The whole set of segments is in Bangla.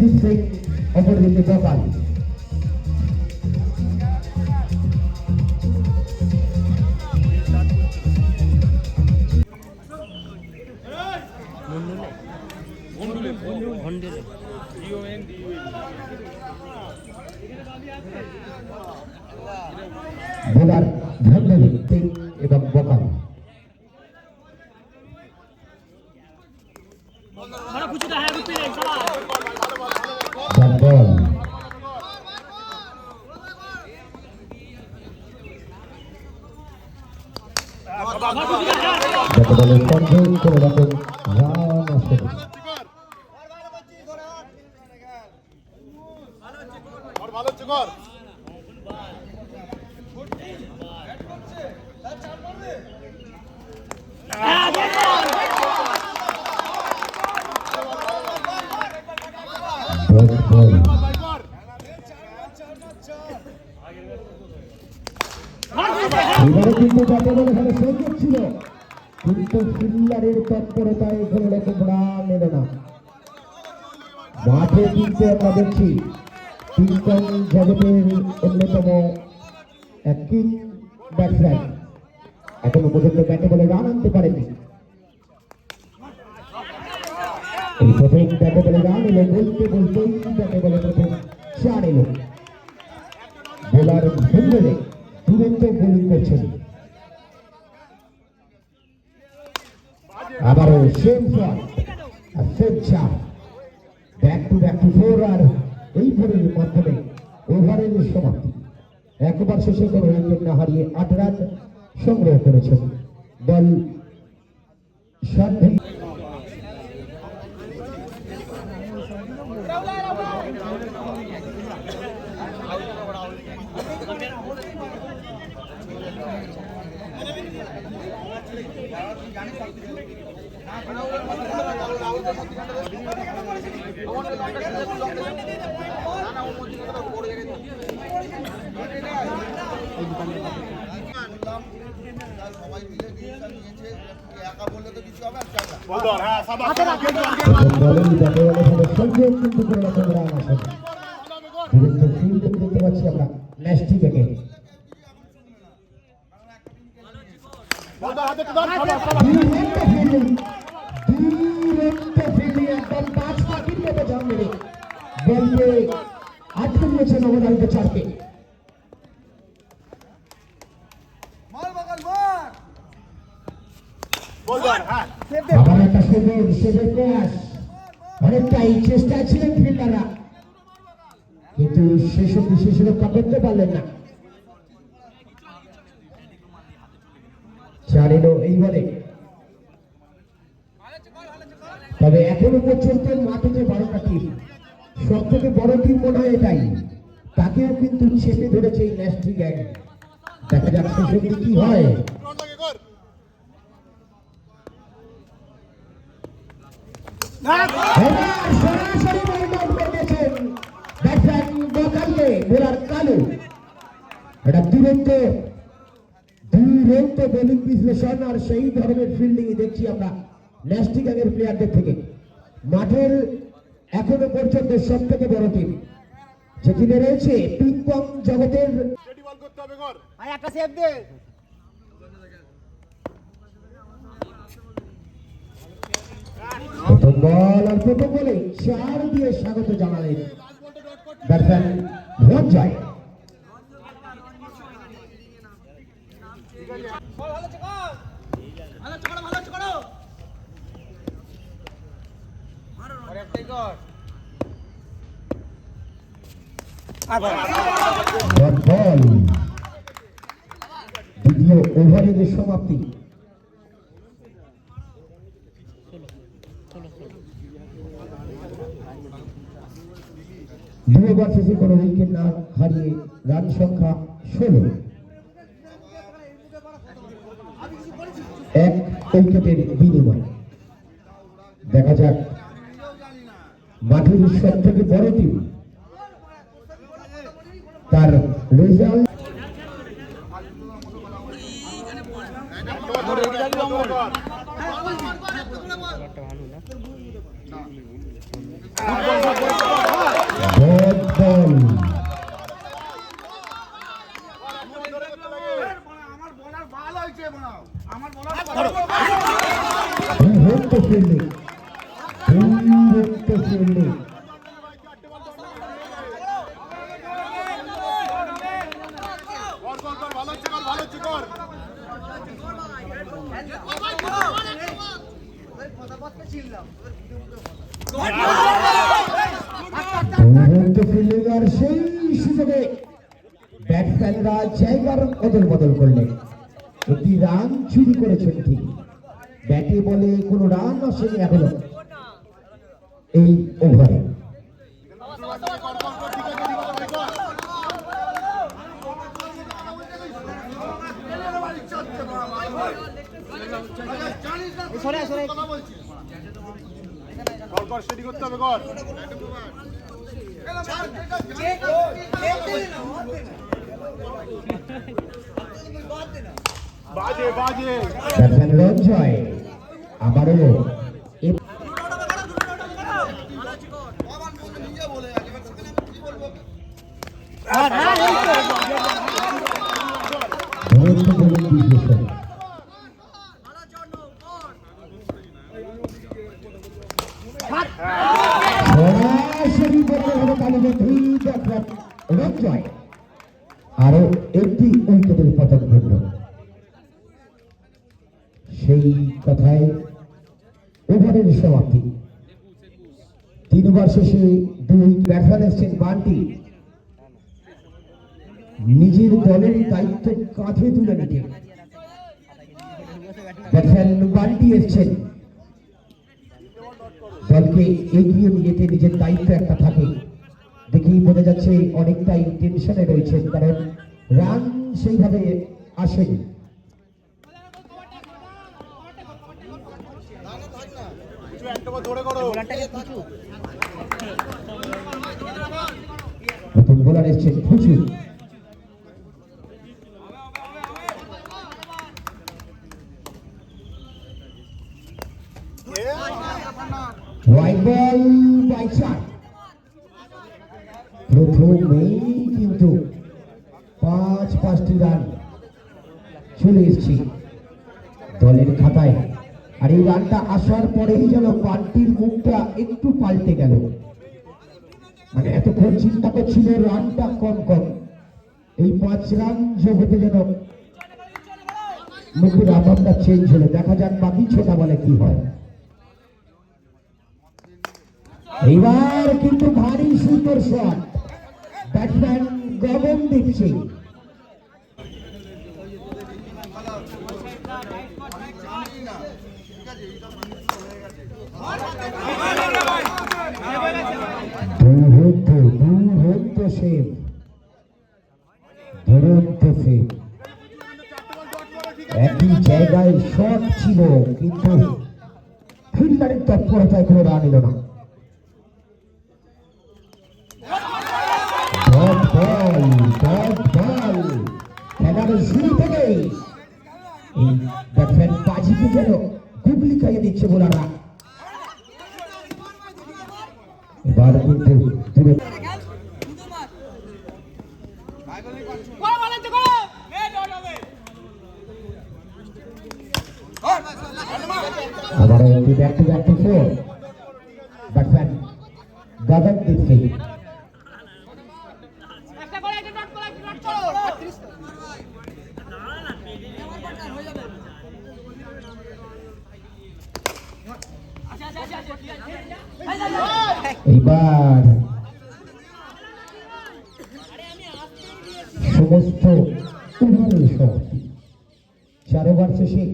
রঞ্জিত সিং অপরদিকে গোপাল বোলার ধন্যবাদ সিং এবং গোপাল যাতে কন্ট্রোল করে রকম রান আসে ভালো হচ্ছে কর ডট বল কর এবারে কিন্তু যাতে বলে এখানে সুযোগ ছিল কিন্তু ফিল্ডারের তৎপরতায় রকম রান এলো না। মাঠে কিন্তু আমরা দেখছি তিনজন জগতের অন্যতম এক কিং ব্যাটসম্যান। এখনও পর্যন্ত ব্যাটে বলে রান আনতে পারেনি। এই প্রথম ব্যাটে বলে রান এলো বলতে বলতেই ব্যাটে বলে প্রথম চার এলো। বোলার ভেন্ডরে দুরন্ত বোলিং করছেন। আবারও same shot same back to back two four আর এই ফোরের মাধ্যমে ওভারের সমাপ্তি। একবার শেষে কোনো উইকেট না হারিয়ে আট রান সংগ্রহ করেছেন। দল সাত বল ধর হ্যাঁ সাবাস প্রথম বলেই ব্যাটে বলে ফেলে সংযোগ কিন্তু কোনো রকম রান আসে না দুরন্ত ফিল্ড দেখতে পাচ্ছি আমরা ন্যাস্টি থেকে বল ধর। হাতে ধর সাবাস সাবাস দুরন্ত ফিল্ডিং চেষ্টা ছিলেন কিন্তু শেষ অব্দি শেষ রক্ষা পারলেন না চার এলো এই বলে তবে এখনও পর্যন্ত মাঠে যে বারোটা টিম সব থেকে বড় টিম মনে হয় এটাই। তাকেও কিন্তু চেপে ধরেছে এই ন্যাশনাল গ্যাং দেখা যাক শেষ কি হয়। আর সেই ধরনের ফিল্ডিং দেখছি আমরা ন্যাস্টিক আগের প্লেয়ারদের থেকে। মাঠের এখনও পর্যন্ত সব থেকে বড় টিম যেখানে রয়েছে পিং পং জগতের একটা সেভ দে। প্রথম বল আর প্রথম বলে চার দিয়ে স্বাগত জানালেন ব্যাটসম্যান রঞ্জয়। Dot ball. ওভারের সমাপ্তি। দুই ওভার শেষে কোনো উইকেট না হারিয়ে রান সংখ্যা ষোলো। এক উইকেটের বিনিময়। দেখা যাক মাঠের সব থেকে বড় টিম। তার রেজাল্ট আমার বলার ভালো হয়েছে আমার বলার হ্যাঁ, ভালো কর দুরন্ত সেই সুযোগে ব্যাটসম্যানরা জায়গার বদল বদল করলেন একটি চুরি করেছেন ব্যাটে বলে কোনো রান আসেনি এখনও এই ওভারে। কর কর কর ঠিক আরও একটি উইকেটের পতন ঘটল সেই কথায় ওভারের সমাপ্তি। ওভার শেষে দুই ব্যাটসম্যান এসছেন বান্টি নিজের দলের দায়িত্ব কাঁধে তুলে নিতে। ব্যাটসম্যান বান্টি এসছেন। দলকে এগিয়ে নিয়ে যেতে নিজের দায়িত্ব একটা থাকে। দেখেই বোঝা যাচ্ছে অনেকটাই টেনশনে রয়েছেন কারণ রান সেইভাবে আসেনি। একটা বার দৌড়ে করো। কিন্তু পাঁচ পাঁচটি রান চলে এসছে দলের খাতায়। আর রানটা আসার পরেই যেন পাল্টির মুখটা একটু পাল্টে গেল। মানে এতক্ষণ চিন্তা করছিল, রানটা কম কম। এই পাঁচ রান যোগ হতে যেন মুখের আভাবটা চেঞ্জ হলো। দেখা যাক বাকি ছোটা বলে কি হয়। এইবার কিন্তু ভারী সুন্দর শট ব্যাটসম্যান গগন সিং দুরন্ত সেভ দুরন্ত একই জায়গায় শট ছিল কিন্তু ফিল্ডারের তৎপরতায় কোনো রান এলো না খেলার শুরু থেকেই এই বাজিকে যেন গুগলি খাইয়ে দিচ্ছে বোলাররা এবার কিন্তু দূরে বড় বল আছে করো আবার একটি back to back four batsman Gagandeep Singh একটা করে একটা ডট করে একটা ডট করো আচ্ছা আচ্ছা আচ্ছা আচ্ছা এইবার সমস্ত ওভারের সমাপ্তি চার ওভার শেষে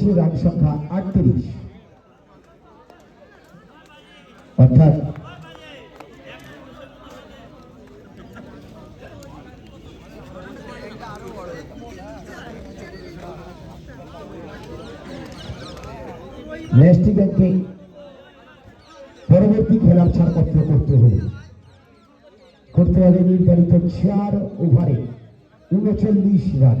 শেষে রান সংখ্যা আটত্রিশ। অর্থাৎ ন্যাশনাল ব্যাংকে পরবর্তী খেলার ছাড়পত্র করতে হবে। করতে হবে নির্ধারিত চার ওভারে উনচল্লিশ রান।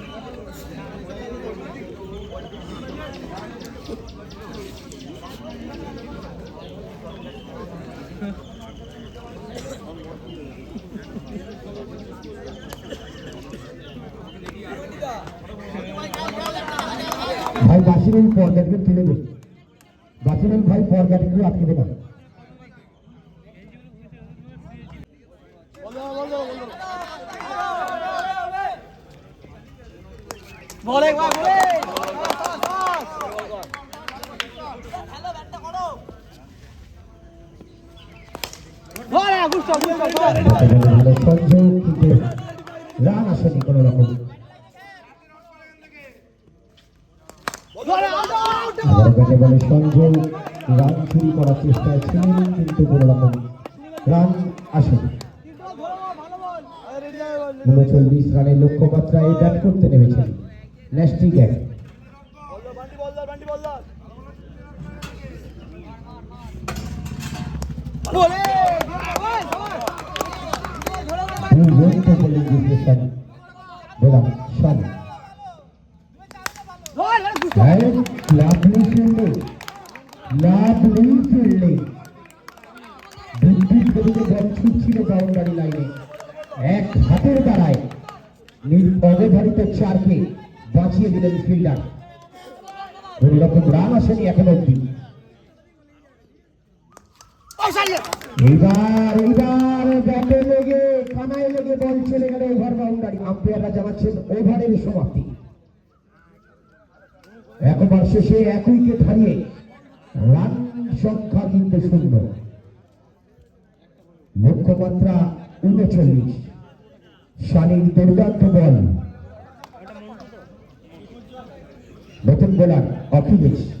ভাই বাসিরুল পর্দাটিকে তুলে দেবে বাসিরুল ভাই পর্দাটিকে আটকে দেবেন। ব্যাটে বলে সংযোগ রান চুরি করার চেষ্টায় ছিলেন কিন্তু কোনো রকম রান আসেনি উনচল্লিশ রানের লক্ষ্যমাত্রায় ব্যাট করতে নেমেছেন ন্যাস্টি গ্যাং বলে বোলিং বিশ্লেষণ বললাম গুস্ত লাভলি ফিল্ডিং লাভলি ফিল্ডিং বিদ্যুৎ গতিতে বল ছুটছিল বাউন্ডারি লাইনে এক হাতের দ্বারায় অবধারিত চারকে বাঁচিয়ে দিলেন ফিল্ডার কোন রকম রান আসেনি এখন অব্দি এইবার এইবার ব্যাটে লেগে কানায় লেগে বল চলে গেল ওভার বাউন্ডারি আম্পায়াররা জানাচ্ছেন ওভারের সমাপ্তি একবার শেষে এক উইকেট হারিয়ে রান সংখ্যা কিন্তু শূন্য। লক্ষ্যমাত্রা উনচল্লিশ। শানির দুর্দান্ত বল। নতুন বোলার অখিলেশ।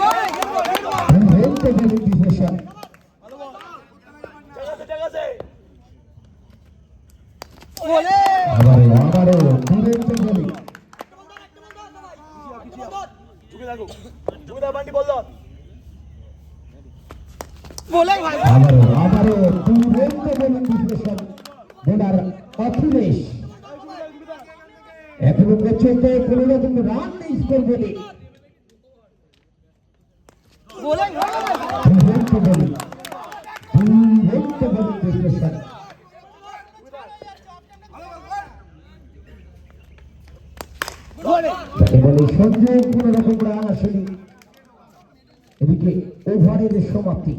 ভাই হেলতে গেলেন বিশ্লেষণ বলে আবারও আবারও দুরেন্দ্র বলে জুগিদা গো জুগিদা বান্টি বল দাও বলে ভাই আবারও আবারও দুরেন্দ্র বলেন বিশ্লেষণ বোলার অখিলেশ। এখনও পর্যন্ত কোনো রকম রান নেই স্কোর বলে। বলে ভাই। দুর্ভেদ্য বলি। বিশ্লেষণ বলে যাকে কোন রকম রান আসেনি এদিকে ওভারের সমাপ্তি।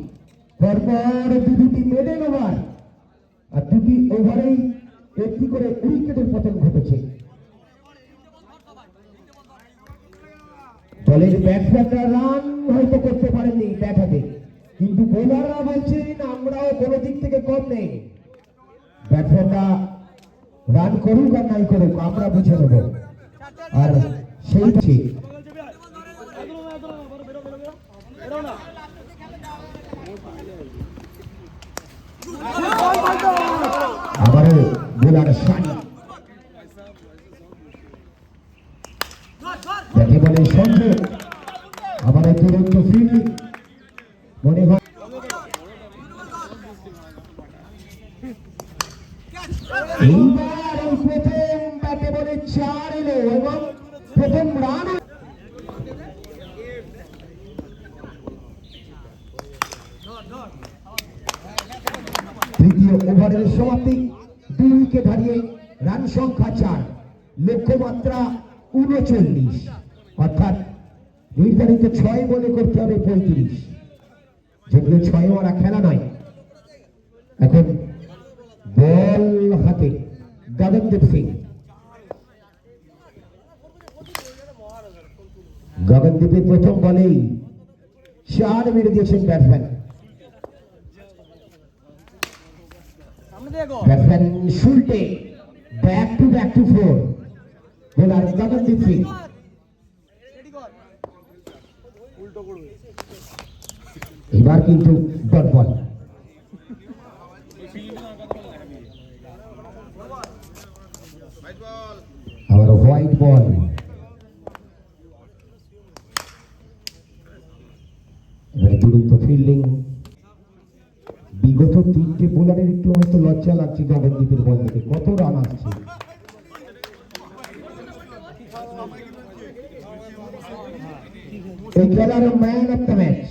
পরপর দু দুটি মেডেল ওভার। আর দুটি ওভারেই একটি করে উইকেটের পতন ঘটেছে। দলের ব্যাটসম্যানরা রান হয়তো করতে পারেননি ব্যাট হাতে। কিন্তু বোলাররা বলছেন, আমরাও কোনো দিক থেকে কম নেই। ব্যাটসম্যানরা রান করুক আর নাই করুক, আমরা বুঝে নেব। আর সেই ঠিক আবারও বোলার সানি যাকে বলে সংযোগ তৃতীয় ওভারের সমাপ্তি দুই উইকেট হারিয়ে রান সংখ্যা চার লক্ষ্যমাত্রা উনচল্লিশ অর্থাৎ নির্ধারিত ছয় বলে করতে হবে পঁয়ত্রিশ। যেগুলো ছয় মারা খেলা নয়। এখন বল হাতে গগনদীপ সিং। গগনদীপের প্রথম বলেই চার মেরে দিয়েছেন batsman. Batsman শুল্টে back to back two four bowler Gagandeep Singh. এবার কিন্তু বল আবার হোয়াইট বল এবারে দুরন্ত ফিল্ডিং বিগত তিনটে বোলারের একটু হয়তো লজ্জা লাগছে গগনদীপের বল থেকে কত রান আসছে। The winner man of the.